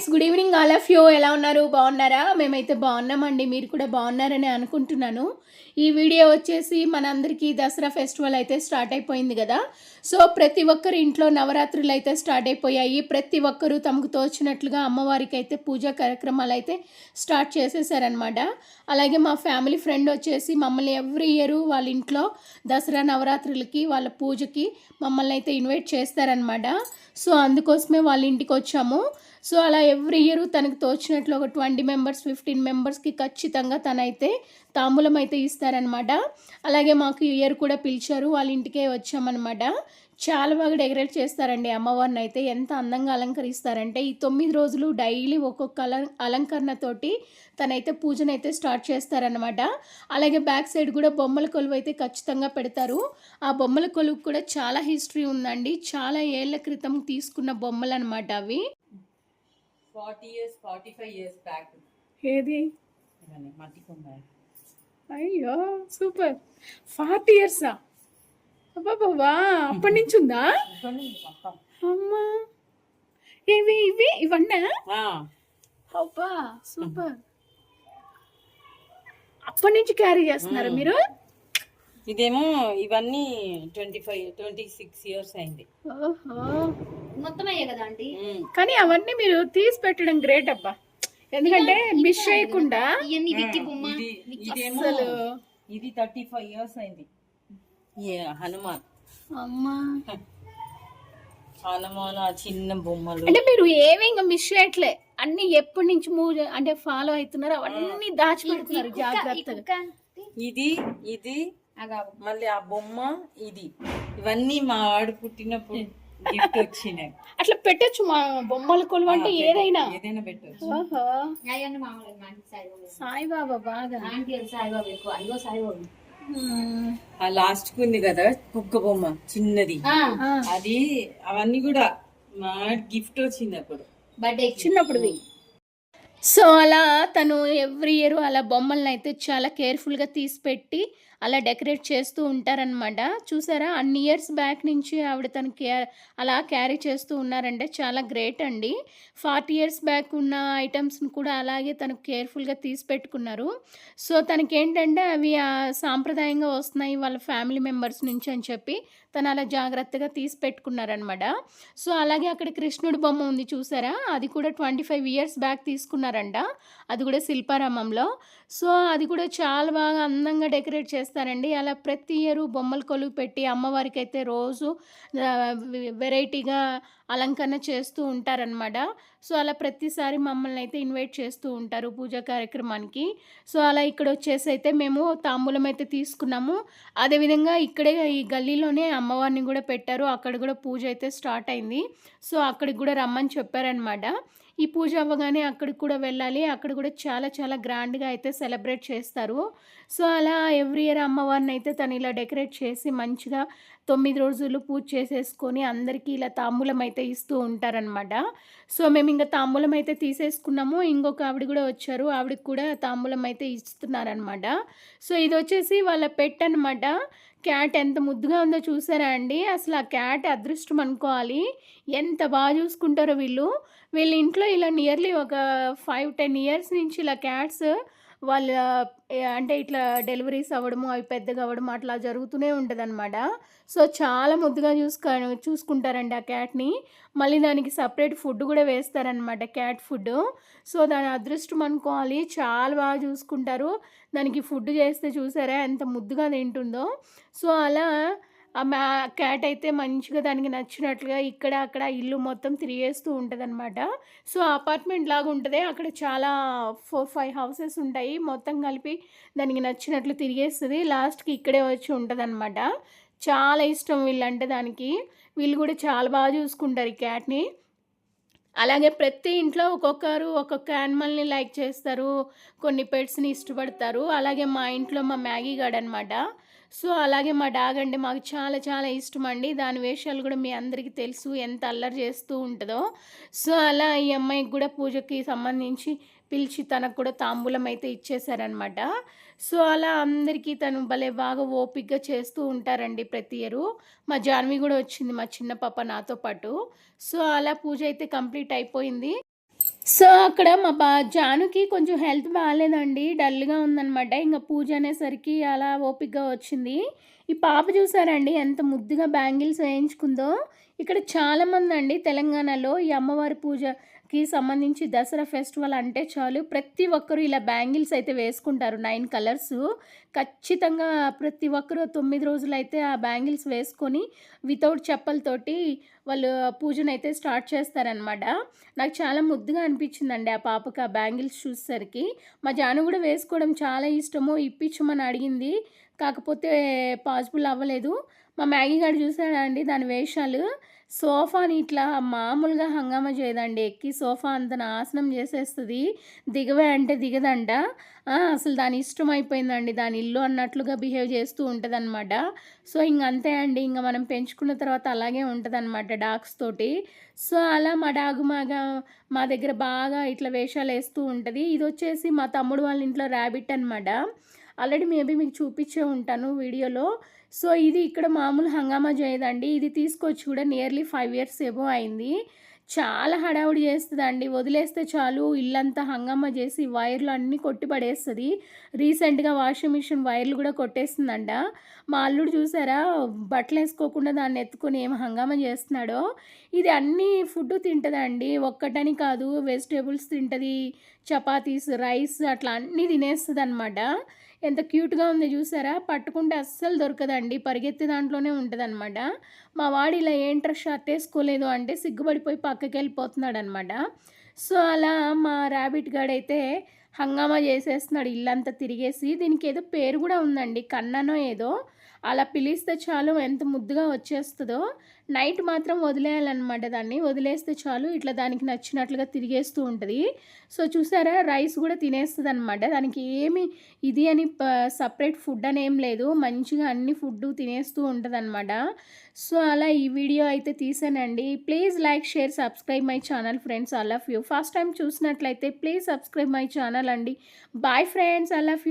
Friends good evening all of you. ఎలా ఉన్నారు? బాగున్నారా? మేమైతే బాగున్నామండి. మీరు కూడా బాగున్నారని అనుకుంటున్నాను. ఈ వీడియో వచ్చేసి మనందరికీ దసరా ఫెస్టివల్ అయితే స్టార్ట్ అయిపోయింది కదా. సో ప్రతి ఒక్కరి ఇంట్లో నవరాత్రులు అయితే స్టార్ట్ అయిపోయాయి. ప్రతి ఒక్కరూ తమకు తోచినట్లుగా అమ్మవారికి అయితే పూజా కార్యక్రమాలు అయితే స్టార్ట్ చేసేసారనమాట అలాగే మా ఫ్యామిలీ ఫ్రెండ్ వచ్చేసి మమ్మల్ని ఎవ్రీ ఇయర్ వాళ్ళ ఇంట్లో దసరా నవరాత్రులకి వాళ్ళ పూజకి మమ్మల్ని అయితే ఇన్వైట్ చేస్తారనమాట సో అందుకోసమే వాళ్ళ ఇంటికి వచ్చాము. సో అలా ఎవ్రీ ఇయర్ తనకు తోచినట్లు ఒక ట్వంటీ మెంబర్స్ ఫిఫ్టీన్ మెంబర్స్కి ఖచ్చితంగా తనైతే తాంబూలం అయితే ఇస్తారనమాట అలాగే మాకు ఇయర్ కూడా పిలిచారు వాళ్ళ ఇంటికే వచ్చామన్నమాట. చాలా బాగా డెకరేట్ చేస్తారండి అమ్మవారిని అయితే ఎంత అందంగా అలంకరిస్తారంటే ఈ తొమ్మిది రోజులు డైలీ ఒక్కొక్క అలం అలంకరణతోటి తనైతే పూజనైతే స్టార్ట్ చేస్తారనమాట అలాగే బ్యాక్ సైడ్ కూడా బొమ్మల కొలువు అయితే ఖచ్చితంగా పెడతారు. ఆ బొమ్మల కొలువు కూడా చాలా హిస్టరీ ఉందండి. చాలా ఏళ్ళ క్రితం తీసుకున్న బొమ్మలు అనమాట అవి. Forty years forty five years back. ఏది? మట్టి అయ్యో సూపర్. ఫార్టీ ఇయర్సా? అబ్బాబా అప్పటి నుంచి ఉందా? అమ్మా. ఇవి ఇవి? ఇవన్నా? అబ్బా సూపర్. అప్పటి నుంచి క్యారీ చేస్తున్నారా మీరు? ఇదేమో ఇవన్నీ twenty five twenty six years అయింది. ఓహో. మొత్తం అయ్యే కదా ఉమ్, కానీ అవన్నీ మీరు తీసి పెట్టడం గ్రేట్ అబ్బా. ఎందుకంటే మిస్ చేయకుండా ఇవన్నీ విక్కి బొమ్మ. ఇది ఇదేమో అసలు ఇది థర్టీ ఫైవ్ ఇయర్స్ అయింది హనుమాన్. అమ్మా. హనుమాన్ ఆ చిన్న బొమ్మలు. అంటే మీరు ఏమి ఇంకా మిస్ చేయట్లే. అన్ని ఎప్పటి నుంచి మూవ్ అంటే ఫాలో అవుతున్నారు అవన్నీ దాచిపెడుతున్నారు జాగ్రత్తగా. ఇది ఇది మళ్ళీ ఆ బొమ్మ ఇది. ఇవన్నీ మా ఆడు పుట్టినప్పుడు గిఫ్ట్ వచ్చినాయి. అట్లా పెట్టొచ్చు మా బొమ్మల కొలువు అంటే ఏదైనా. ఏదైనా పెట్టచ్చు. ఓహో. అవన్నీ మామూలు ఆంటీ సాయిబాబా బాగా. సాయిబాబా ఎక్కువ. అయ్యో సాయిబాబా. మ్మ్. ఆ లాస్ట్కు ఉంది కదా కుక్క బొమ్మ చిన్నది. ఆ, అది అవన్నీ కూడా మా గిఫ్ట్ వచ్చింది అప్పుడు. బర్త్డే చిన్నప్పుడువి సో అలా తను ఎవ్రీ ఇయర్ అలా బొమ్మలను అయితే చాలా కేర్ఫుల్గా తీసి పెట్టి అలా డెకరేట్ చేస్తూ ఉంటారనమాట చూసారా? అన్ని ఇయర్స్ బ్యాక్ నుంచి ఆవిడ తను క్యా అలా క్యారీ చేస్తూ ఉన్నారంటే చాలా గ్రేట్ అండి. ఫార్టీ ఇయర్స్ బ్యాక్ ఉన్న ఐటమ్స్ని కూడా అలాగే తను కేర్ఫుల్గా తీసి పెట్టుకున్నారు. సో తనకేంటంటే అవి సాంప్రదాయంగా వస్తున్నాయి వాళ్ళ ఫ్యామిలీ మెంబర్స్ నుంచి అని చెప్పి తను అలా జాగ్రత్తగా తీసి పెట్టుకున్నారనమాట సో అలాగే అక్కడ కృష్ణుడి బొమ్మ ఉంది చూసారా? అది కూడా ట్వంటీ ఫైవ్ ఇయర్స్ బ్యాక్ తీసుకున్నారంట. అది కూడా శిల్పారామంలో. సో అది కూడా చాలా బాగా అందంగా డెకరేట్ చేస్తారండి. అలా ప్రతి ఇయర్ బొమ్మలు కొలువు పెట్టి అమ్మవారికి అయితే రోజు వెరైటీగా అలంకరణ చేస్తూ ఉంటారనమాట సో అలా ప్రతిసారి మమ్మల్ని అయితే ఇన్వైట్ చేస్తూ ఉంటారు పూజా కార్యక్రమానికి. సో అలా ఇక్కడ వచ్చేసి అయితే మేము తాంబూలం అయితే తీసుకున్నాము. అదేవిధంగా ఇక్కడే ఈ గల్లీలోనే అమ్మవారిని కూడా పెట్టారు. అక్కడ కూడా పూజ అయితే స్టార్ట్ అయింది. సో అక్కడికి కూడా రమ్మని చెప్పారనమాట ఈ పూజ అవ్వగానే అక్కడికి కూడా వెళ్ళాలి. అక్కడ కూడా చాలా చాలా గ్రాండ్గా అయితే సెలబ్రేట్ చేస్తారు. సో అలా ఎవ్రీ ఇయర్ అమ్మవారిని అయితే తను ఇలా డెకరేట్ చేసి మంచిగా తొమ్మిది రోజులు పూజ చేసేసుకొని అందరికీ ఇలా తాంబూలం అయితే ఇస్తూ ఉంటారనమాట సో మేము ఇంకా తాంబూలం అయితే తీసేసుకున్నాము. ఇంకొక ఆవిడ కూడా వచ్చారు. ఆవిడకి కూడా తాంబూలం అయితే ఇస్తున్నారనమాట సో ఇది వచ్చేసి వాళ్ళ పెట్ అనమాట క్యాట్ ఎంత ముద్దుగా ఉందో చూసారా అండి? అసలు ఆ క్యాట్ అదృష్టం అనుకోవాలి. ఎంత బాగా చూసుకుంటారో వీళ్ళు. వీళ్ళ ఇంట్లో ఇలా నియర్లీ ఒక ఫైవ్ టెన్ ఇయర్స్ నుంచి ఇలా క్యాట్స్ వాళ్ళ అంటే ఇట్లా డెలివరీస్ అవ్వడము అవి పెద్దగా అవ్వడం అట్లా జరుగుతూనే ఉంటుంది సో చాలా ముద్దుగా చూసుకో చూసుకుంటారండి ఆ క్యాట్ని మళ్ళీ దానికి సపరేట్ ఫుడ్ కూడా వేస్తారనమాట క్యాట్ ఫుడ్ సో దాని అదృష్టం అనుకోవాలి. చాలా బాగా చూసుకుంటారు. దానికి ఫుడ్ చేస్తే చూసారా ఎంత ముద్దుగా తింటుందో. సో అలా ఆ మ్యా క్యాట్ అయితే మంచిగా దానికి నచ్చినట్లుగా ఇక్కడ అక్కడ ఇల్లు మొత్తం తిరిగేస్తూ ఉంటుంది అనమాట సో అపార్ట్మెంట్ లాగా ఉంటుంది. అక్కడ చాలా ఫోర్ ఫైవ్ హౌసెస్ ఉంటాయి. మొత్తం కలిపి దానికి నచ్చినట్లు తిరిగేస్తుంది. లాస్ట్కి ఇక్కడే వచ్చి ఉంటుంది చాలా ఇష్టం వీళ్ళంటే దానికి. వీళ్ళు కూడా చాలా బాగా చూసుకుంటారు ఈ క్యాట్ని. అలాగే ప్రతి ఇంట్లో ఒక్కొక్కరు ఒక్కొక్క యానిమల్ని లైక్ చేస్తారు. కొన్ని పెట్స్ని ఇష్టపడతారు. అలాగే మా ఇంట్లో మా మ్యాగీ గార్డ్ అనమాట సో అలాగే మా డాగ్ అంటే మాకు చాలా చాలా ఇష్టం అండి దాని వేషాలు కూడా మీ అందరికీ తెలుసు ఎంత అల్లరి చేస్తూ ఉంటుందో. సో అలా ఈ అమ్మాయికి కూడా పూజకి సంబంధించి పిలిచి తనకు కూడా తాంబూలం అయితే ఇచ్చేశారనమాట సో అలా అందరికీ తను భలే బాగా ఓపిక్గా చేస్తూ ఉంటారండి ప్రతి ఇయరు. మా జాన్వి కూడా వచ్చింది మా చిన్న పాప నాతో పాటు. సో అలా పూజ అయితే కంప్లీట్ అయిపోయింది. సో అక్కడ మా బా జానుకి కొంచెం హెల్త్ బాగాలేదండి. డల్గా ఉందనమాట ఇంకా పూజ అనేసరికి అలా ఓపిక్గా వచ్చింది. ఈ పాప చూసారండి ఎంత ముద్దుగా బ్యాంగిల్స్ వేయించుకుందో. ఇక్కడ చాలామంది అండి తెలంగాణలో ఈ అమ్మవారి పూజ. కి సంబంధించి దసరా ఫెస్టివల్ అంటే చాలు. ప్రతి ఒక్కరు ఇలా బ్యాంగిల్స్ అయితే వేసుకుంటారు నైన్ కలర్స్. ఖచ్చితంగా ప్రతి ఒక్కరు తొమ్మిది రోజులు అయితే ఆ బ్యాంగిల్స్ వేసుకొని వితౌట్ చెప్పలతోటి వాళ్ళు పూజను అయితే స్టార్ట్ చేస్తారనమాట నాకు చాలా ముద్దుగా అనిపించిందండి ఆ పాపకు ఆ బ్యాంగిల్స్ చూసేసరికి. మా జాను కూడా వేసుకోవడం చాలా ఇష్టము ఇప్పించమని అడిగింది. కాకపోతే పాసిబుల్ అవ్వలేదు. మా మ్యాగీ గారు చూసాడా అండి దాని వేషాలు? సోఫాని ఇట్లా మామూలుగా హంగామా చేయదండి. ఎక్కి సోఫా అంత నాశనం చేసేస్తుంది. దిగవే అంటే దిగదంట. అసలు దాని ఇష్టం అయిపోయిందండి. దాని ఇల్లు అన్నట్లుగా బిహేవ్ చేస్తూ ఉంటుందన్నమాట. సో ఇంక అంతే అండి. ఇంకా మనం పెంచుకున్న తర్వాత అలాగే ఉంటుందన్నమాట డాగ్స్ తోటి. సో అలా మా డాగ్ మాగా మా దగ్గర బాగా ఇట్లా వేషాలు వేస్తూ ఉంటుంది. ఇది వచ్చేసి మా తమ్ముడు వాళ్ళ ఇంట్లో ర్యాబిట్ అనమాట ఆల్రెడీ మేబీ మీకు చూపించే ఉంటాను వీడియోలో. సో ఇది ఇక్కడ మామూలు హంగామా చేయదండి. ఇది తీసుకొచ్చి కూడా నియర్లీ ఫైవ్ ఇయర్స్ ఏమో అయింది. చాలా హడావుడి చేస్తుందండి. వదిలేస్తే చాలు ఇల్లంతా హంగామా చేసి వైర్లు అన్నీ కొట్టి పడేస్తుంది. రీసెంట్గా వాషింగ్ మిషన్ వైర్లు కూడా కొట్టేస్తుందంట. మా అల్లుడు చూసారా? బట్టలు వేసుకోకుండా దాన్ని ఎత్తుకొని ఏం హంగామా చేస్తున్నాడో? ఇది అన్ని ఫుడ్ తింటుందండి. ఒక్కటని కాదు వెజిటేబుల్స్ తింటుంది చపాతీస్ రైస్ అట్లా అన్నీ తినేస్తుంది అనమాట ఎంత క్యూట్గా ఉంది చూసారా? పట్టుకుంటే అస్సలు దొరకదండి. పరిగెత్తే దాంట్లోనే ఉంటుందన్నమాట. మా వాడు ఇలా ఏంట్రా షర్ట్ వేసుకోలేదు అంటే సిగ్గుపడిపోయి పక్కకి వెళ్ళిపోతున్నాడు అనమాట సో అలా మా ర్యాబిట్ గాడైతే హంగామా చేసేస్తున్నాడు. ఇల్లంతా తిరిగేసి దీనికి ఏదో పేరు కూడా ఉందండి. కన్ననో ఏదో. అలా పిలిస్తే చాలు ఎంత ముద్దుగా వచ్చేస్తుందో నైట్ మాత్రం వదిలేయాలన్నమాట దాన్ని. వదిలేస్తే చాలు ఇట్లా దానికి నచ్చినట్లుగా తిరిగేస్తూ ఉంటుంది. సో చూసారా రైస్ కూడా తినేస్తుంది అనమాట దానికి ఏమి ఇది అని సపరేట్ ఫుడ్ అని ఏం లేదు. మంచిగా అన్ని ఫుడ్ తినేస్తూ ఉంటుంది అనమాట సో అలా ఈ వీడియో అయితే తీసానండి. Please like share subscribe my channel friends. I love you first time చూసినట్లయితే ప్లీజ్ సబ్స్క్రైబ్ మై ఛానల్ అండి. Bye friends I love you